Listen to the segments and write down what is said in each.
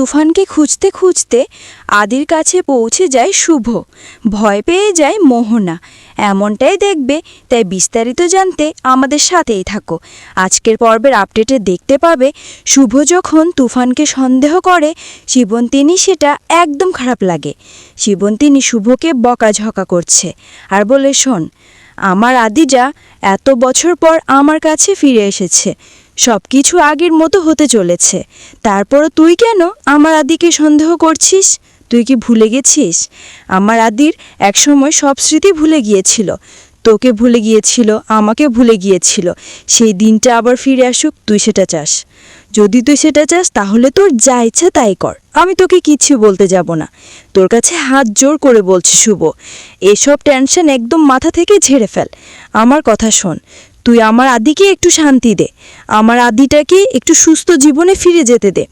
তুফানকে খুঁজতে খুঁজতে আদির কাছে পৌঁছে যায় শুভ। ভয় পেয়ে যায় মোহনা। এমনটাই দেখবে, তাই বিস্তারিত জানতে আমাদের সাথেই থাকো। আজকের পর্বের আপডেটে দেখতে পাবে, শুভ যখন তুফানকে সন্দেহ করে শিবন্তিনী সেটা একদম খারাপ লাগে। শিবন্তিনী শুভকে বকাঝকা করছে। আর বলে, শোন, আমার আদিজা এত বছর পর আমার কাছে ফিরে এসেছে। সব কিছু আগের মতো হতে চলেছে। তারপরও তুই কেন আমার আদিকে সন্দেহ করছিস? তুই কি ভুলে গেছিস? আমার আদির একসময় সব স্মৃতি ভুলে গিয়েছিল। তোকে ভুলে গিয়েছিল, আমাকে ভুলে গিয়েছিল। সেই দিনটা আবার ফিরে আসুক, তুই সেটা চাস। যদি তুই সেটা চাস, তাহলে তোর যা ইচ্ছা তাই কর। আমি তোকে কিচ্ছু বলতে যাব না। তোর কাছে হাত জোর করে বলছি, শুভ। এসব টেনশন একদম মাথা থেকে ঝেড়ে ফেল। আমার কথা শোন তুই আমার আদিকে একটু শান্তি দে, আমার আদিটাকে একটু সুস্থ জীবনে ফিরে যেতে দে।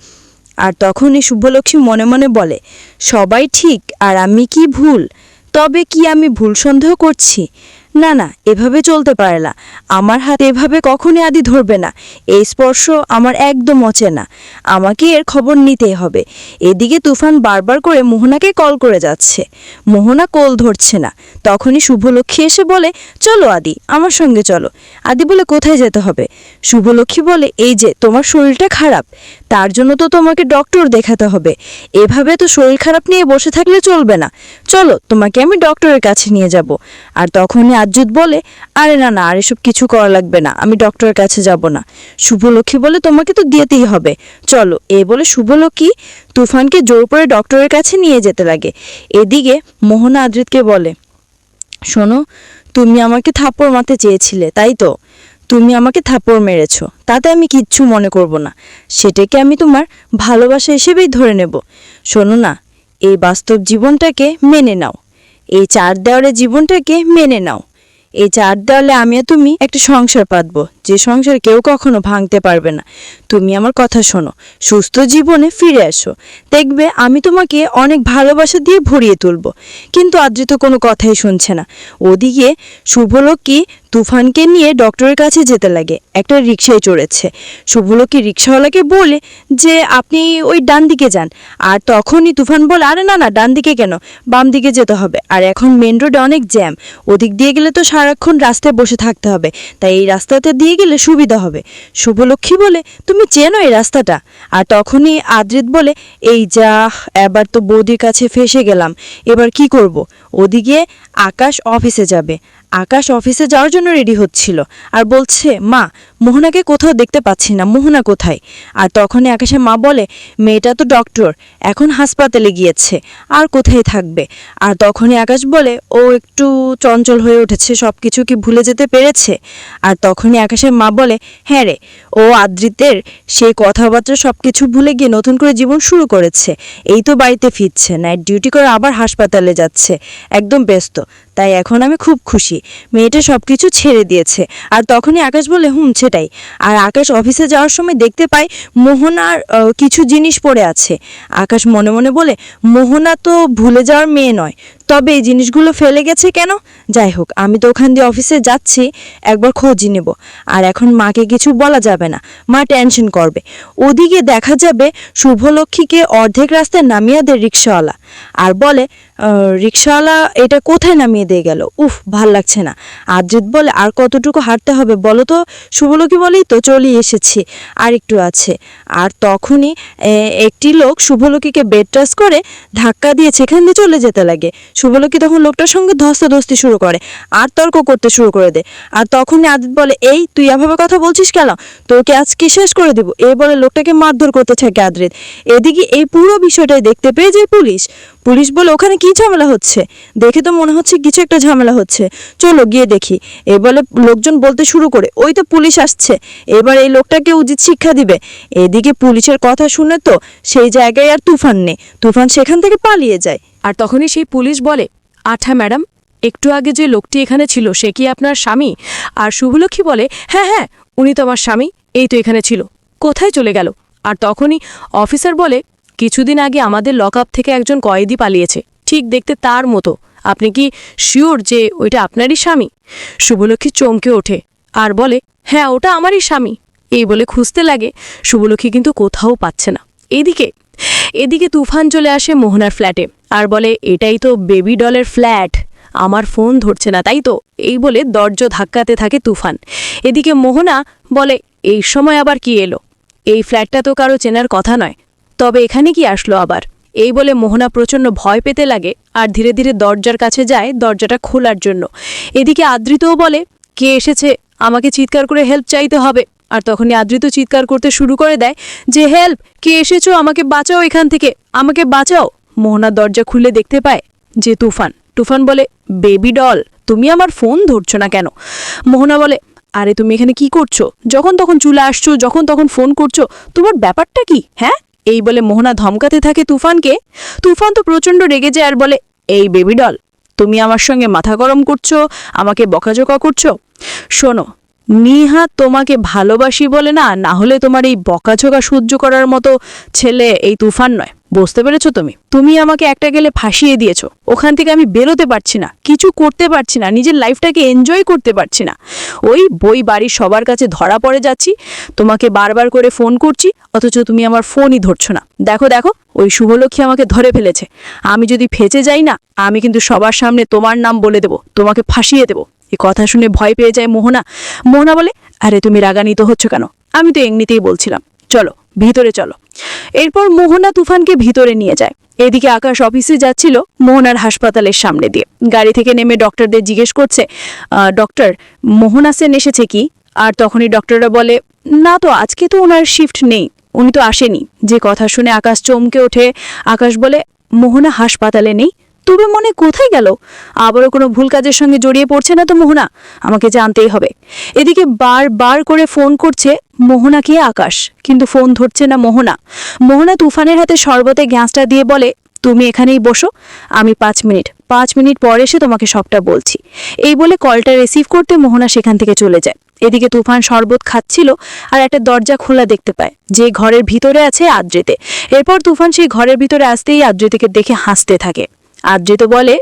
আর তখনই শুভলক্ষ্মী মনে মনে বলে, সবাই ঠিক আর আমি কি ভুল? তবে কি আমি ভুল সন্দেহ করছি? না না, এভাবে চলতে পারে না। আমার হাত এভাবে কখনই আদি ধরবে না। এই স্পর্শ আমার একদম অচেনা। আমাকে এর খবর নিতেই হবে। এদিকে তুফান বারবার করে মোহনাকে কল করে যাচ্ছে। মোহনা কল ধরছে না। তখনই শুভলক্ষ্মী এসে বলে, চলো আদি, আমার সঙ্গে চলো। আদি বলে, কোথায় যেতে হবে? শুভলক্ষ্মী বলে, এই যে, তোমার শরীরটা খারাপ। তার জন্য তো তোমাকে ডক্টর দেখাতে হবে। এভাবে তো শরীর খারাপ নিয়ে বসে থাকলে চলবে না। চলো, তোমাকে আমি ডক্টরের কাছে নিয়ে যাব। আর তখনই আজ্জুদ বলে, আরে না না, আর এসব কিছু করা লাগবে না, আমি ডক্টরের কাছে যাব না। শুভলক্ষ্মী বলে, তোমাকে তো দিয়েতেই হবে। চলো, এ বলে শুভলক্ষ্মী তুফানকে জোর করে ডক্টরের কাছে নিয়ে যেতে লাগে। এদিকে মোহনা আদ্রিতকে বলে, শোনো, তুমি আমাকে থাপ্পড় মারতে চেয়েছিলে, তাই তো? তুমি আমাকে থাপ্পড় মেরেছ, তাতে আমি কিচ্ছু মনে করব না। সেটাকে আমি তোমার ভালোবাসা হিসেবেই ধরে নেব। শোনো না, এই বাস্তব জীবনটাকে মেনে নাও। এই চার দেওয়ালের জীবনটাকে মেনে নাও। এই চার দেওয়ালে আমি তুমি একটা সংসার পাতবো। যে সংসার কেউ কখনো ভাঙতে পারবে না। তুমি আমার কথা শোনো, সুস্থ জীবনে ফিরে আসো দেখবে আমি তোমাকে অনেক ভালোবাসা দিয়ে ভরিয়ে তুলবো। কিন্তু আদ্রিত কোনো কথাই শুনছে না। ওদিকে শুভলক্ষ্মী তুফানকে নিয়ে ডক্টরের কাছে যেতে লাগে। একটা রিক্সায় চড়েছে। শুভলক্ষ্মী রিক্সাওয়ালাকে বলে যে, আপনি ওই ডান দিকে যান। আর তখনই তুফান বলে, আরে না না, ডান দিকে কেন? বাম দিকে যেতে হবে। আর এখন মেন রোডে অনেক জ্যাম। ওদিক দিয়ে গেলে তো সারাক্ষণ রাস্তায় বসে থাকতে হবে। তাই এই রাস্তাতে দিয়ে গেলে সুবিধা হবে। শুভলক্ষ্মী বলে, তুমি চেনো এই রাস্তাটা? আর তখনই আদ্রিত বলে, এই যা, এবার তো বৌদির কাছে ফেসে গেলাম। এবার কি করব? ওদিকে আকাশ অফিসে যাবে। আকাশ অফিসে যাওয়ার জন্য রেডি হচ্ছিল। আর বলছে, মা, মোহনাকে কোথাও দেখতে পাচ্ছি না। মোহনা কোথায়? আর তখনই আকাশের মা বলে, মেয়েটা তো ডক্টর এখন হাসপাতালে গিয়েছে। আর কোথায় থাকবে? আর তখনই আকাশ বলে, ও একটু চঞ্চল হয়ে উঠেছে সব কিছু কি ভুলে যেতে পেরেছে? আর তখনই আকাশের মা বলে হ্যাঁ রে, ও আদ্রিতের সেই কথাবার্তা সব কিছু ভুলে গিয়ে নতুন করে জীবন শুরু করেছে। এই তো বাড়িতে ফিরছে নাইট ডিউটি করে আবার হাসপাতালে যাচ্ছে। একদম ব্যস্ত। তাই এখন আমি খুব খুশি। মেয়েটা সব কিছু ছেড়ে দিয়েছে। আর তখনই আকাশ বলে, হুম, সেটাই। আর আকাশ অফিসে যাওয়ার সময় দেখতে পাই মোহনার কিছু জিনিস পড়ে আছে। আকাশ মনে মনে বলে, মোহনা তো ভুলে যাওয়ার মেয়ে নয়। তবে এই জিনিসগুলো ফেলে গেছে কেন? যাই হোক, আমি তো ওখান দিয়ে অফিসে যাচ্ছি, একবার খোঁজই নেব। আর এখন মাকে কিছু বলা যাবে না, মা টেনশন করবে। ওদিকে দেখা যাবে শুভলক্ষ্মীকে অর্ধেক রাস্তায় নামিয়ে দেয় রিক্সাওয়ালা। আর বলে রিক্সাওয়ালা এটা কোথায় নামিয়ে দিয়ে গেল? উফ, ভালো লাগছে না। আদ্রিত বলে, আর কতটুকু হাঁটতে হবে বলো তো? শুভলক্ষ্মী বলেই তো চলে এসেছি, আর একটু আছে। আর তখনই একটি লোক শুভলক্ষ্মীকে বেড টাচ করে ধাক্কা দিয়ে সেখান দিয়ে চলে যেতে লাগে। শুভলক্ষ্মী তখন লোকটার সঙ্গে ধস্তাধস্তি শুরু করে, আর তর্ক করতে শুরু করে দেয়। আর তখনই আদিত বলে, এই, তুই এভাবে কথা বলছিস কেন? তোকে আজকে শেষ করে দেবো। এই বলে লোকটাকে মারধর করতে থাকে আদ্রিত এদিকে এই পুরো বিষয়টাই দেখতে পেয়ে যায় পুলিশ। পুলিশ বলে, ওখানে কি ঝামেলা হচ্ছে? দেখে তো মনে হচ্ছে কিছু একটা ঝামেলা হচ্ছে। চলো গিয়ে দেখি। এ বলে লোকজন বলতে শুরু করে, ওই তো পুলিশ আসছে। এবার এই লোকটাকে উচিত শিক্ষা দিবে। এদিকে পুলিশের কথা শুনে তো সেই জায়গায় আর তুফান নেই। তুফান সেখান থেকে পালিয়ে যায়। আর তখনই সেই পুলিশ বলে আঠা ম্যাডাম, একটু আগে যে লোকটি এখানে ছিল, সে কি আপনার স্বামী? আর শুভলক্ষ্মী বলে হ্যাঁ হ্যাঁ উনি তো আমার স্বামী, এই তো এখানে ছিল, কোথায় চলে গেল? আর তখনই অফিসার বলে, কিছুদিন আগে আমাদের লক থেকে একজন কয়েদি পালিয়েছে, ঠিক দেখতে তার মতো, আপনি কি শিওর যে ওইটা আপনারই স্বামী? শুভলক্ষ্মী চমকে ওঠে আর বলে হ্যাঁ ওটা আমারই স্বামী। এই বলে খুঁজতে লাগে, শুভলক্ষ্মী কিন্তু কোথাও পাচ্ছে না। এদিকে এদিকে তুফান চলে আসে মোহনার ফ্ল্যাটে। আর বলে, এটাই তো বেবি ডলের ফ্ল্যাট। আমার ফোন ধরছে না, তাই তো? এই বলে দরজা ধাক্কাতে থাকে তুফান। এদিকে মোহনা বলে, এই সময় আবার কি এলো? এই ফ্ল্যাটটা তো কারও চেনার কথা নয়। তবে এখানে কি আসলো আবার? এই বলে মোহনা প্রচণ্ড ভয় পেতে লাগে আর ধীরে ধীরে দরজার কাছে যায় দরজাটা খোলার জন্য। এদিকে আদৃতও বলে, কে এসেছে? আমাকে চিৎকার করে হেল্প চাইতে হবে। আর তখনই আদৃত চিৎকার করতে শুরু করে দেয়, যে হেল্প, কে এসেছ? আমাকে বাঁচাও এখান থেকে। আমাকে বাঁচাও। মোহনা দরজা খুলে দেখতে পায় যে তুফান। তুফান বলে, বেবি ডল, তুমি আমার ফোন ধরছো না কেন? মোহনা বলে, আরে, তুমি এখানে কি করছ? যখন তখন চুলে আসছো, যখন তখন ফোন করছ, তোমার ব্যাপারটা কি হ্যাঁ? এই বলে মোহনা ধমকাতে থাকে তুফানকে। তুফান তো প্রচণ্ড রেগে যায় আর বলে, এই বেবি ডল, তুমি আমার সঙ্গে মাথা গরম করছ, আমাকে বকাঝোকা করছ? শোনো, নিহা তোমাকে ভালোবাসি বলে না না হলে তোমার এই বকাঝোকা সহ্য করার মতো ছেলে এই তুফান নয়। বুঝতে পেরেছ তুমি? তুমি আমাকে একটা গেলে ফাঁসিয়ে দিয়েছ। ওখান থেকে আমি বেরোতে পারছি না, কিছু করতে পারছি না, নিজের লাইফটাকে এনজয় করতে পারছি না। ওই বই বাড়ির সবার কাছে ধরা পড়ে যাচ্ছি, তোমাকে বারবার করে ফোন করছি, অথচ তুমি আমার ফোনই ধরছো না। দেখো দেখো, ওই শুভলক্ষ্মী আমাকে ধরে ফেলেছে। আমি যদি ফেঁচে যাই না, আমি কিন্তু সবার সামনে তোমার নাম বলে দেব, তোমাকে ফাঁসিয়ে দেব। এই কথা শুনে ভয় পেয়ে যায় মোহনা। মোহনা বলে, আরে তুমি রাগান্বিত হচ্ছ কেন? আমি তো এমনিতেই বলছিলাম, চলো, ভিতরে চলো। এরপর মোহনা তুফানকে ভিতরে নিয়ে যায়। এদিকে আকাশ অফিসে যাচ্ছিল মোহনার হাসপাতালের সামনে দিয়ে। গাড়ি থেকে নেমে ডক্টরদের জিজ্ঞেস করছে "আহ, ডক্টর মোহনা সেন এসেছে কি? আর তখনই ডক্টররা বলে না তো আজকে তো ওনার শিফট নেই উনি তো আসেনি। যে কথা শুনে আকাশ চমকে ওঠে। আকাশ বলে মোহনা হাসপাতালে নেই তবে মনে কোথায় গেল? আবারও কোনো ভুল কাজের সঙ্গে জড়িয়ে পড়ছে না তো মোহনা? আমাকে জানতেই হবে। এদিকে বার বার করে ফোন করছে মোহনাকে আকাশ? কিন্তু ফোন ধরছে না মোহনা। মোহনা তুফানের হাতে শরবতে গ্যাসটা দিয়ে বলে, তুমি এখানেই বসো। আমি পাঁচ মিনিট। পাঁচ মিনিট পর এসে তোমাকে সবটা বলছি। এই বলে কলটা রিসিভ করতে মোহনা সেখান থেকে চলে যায়। এদিকে তুফান শরবত খাচ্ছিল আর একটা দরজা খোলা দেখতে পায়, যে ঘরের ভিতরে আছে আদ্রিতে। এরপর তুফান সেই ঘরের ভিতরে আসতেই আদ্রিতিকে দেখে হাসতে থাকে। আদ্রিত বলে,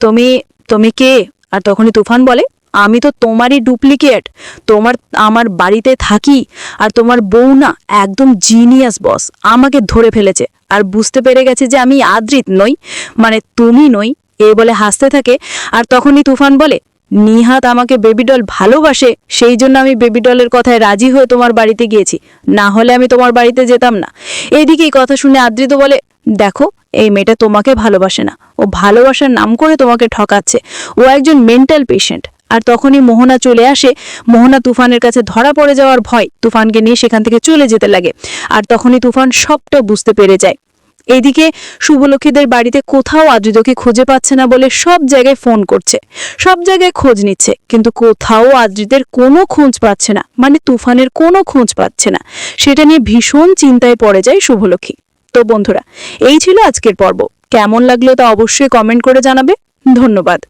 তুমি তুমি কে? আর তখনই তুফান বলে, আমি তো তোমারই ডুপ্লিকেট। তোমার, আমার বাড়িতে থাকি আর তোমার বউ না একদম জিনিয়াস বস। আমাকে ধরে ফেলেছে। আর বুঝতে পেরে গেছে যে আমি আদ্রিত নই মানে তুমি নই। এই বলে হাসতে থাকে। আর তখনই তুফান বলে, নিহাত আমাকে বেবিডল ভালোবাসে, সেই জন্য আমি বেবিডলের কথায় রাজি হয়ে তোমার বাড়িতে গিয়েছি। না হলে আমি তোমার বাড়িতে যেতাম না। এইদিকে এই কথা শুনে আদ্রিত বলে, দেখো এই মেয়েটা তোমাকে ভালোবাসে না। ও ভালোবাসার নাম করে তোমাকে ঠকাচ্ছে। ও একজন মেন্টাল পেশেন্ট আর তখনই মোহনা চলে আসে। মোহনা তুফানের কাছে ধরা পড়ে যাওয়ার ভয় তুফানকে নিয়ে সেখান থেকে চলে যেতে লাগে। আর তখনই তুফান সবটা বুঝতে পেরে যায়। এদিকে শুভলক্ষীদের বাড়িতে কোথাও আদ্রিতকে খুঁজে পাচ্ছে না বলে সব জায়গায় ফোন করছে। সব জায়গায় খোঁজ নিচ্ছে। কিন্তু কোথাও আদ্রিতের কোনো খোঁজ পাচ্ছে না। মানে তুফানের কোনো খোঁজ পাচ্ছে না। সেটা নিয়ে ভীষণ চিন্তায় পড়ে যায় শুভলক্ষী। তো বন্ধুরা এই ছিল আজকের পর্ব। কেমন লাগল তা অবশ্যই কমেন্ট করে জানাবে। ধন্যবাদ।